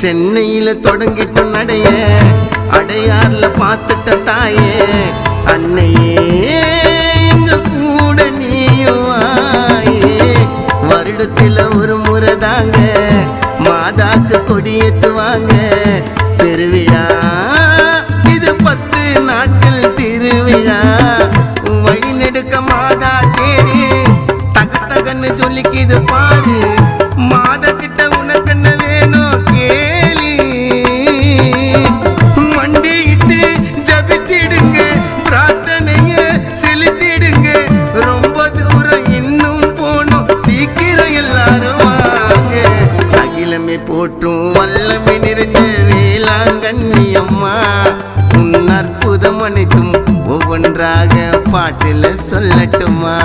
சென்னையில தொடங்கிட்ட நடைய அடையார்ல பார்த்துட்ட தாயே அன்னையே எங்க கூட நீயும் வாயே வருடத்துல ஒரு முறை தாங்க மாதாக்கு கொடியேத்துவாங்க பெருவிழா இது பத்து நாட்கள் திருவிழா. வழி நெடுக்க மாதா தேரி தக தகன்னு சொல்லிக்கிது பாரு. மண்டியிட்டு ஜபித்திடுங்க பிரார்த்தனைய செலுத்திடுங்க. ரொம்ப தூரம் இன்னும் போனோம் சீக்கிரம் எல்லாரும் வாங்க. அகிலமே போற்றும் வல்லமை நிறைஞ்ச வேளாங்கண்ணி அம்மா. உன் அற்புதம் அனைத்தும் ஒவ்வொன்றாக பாட்டில் சொல்லட்டுமா?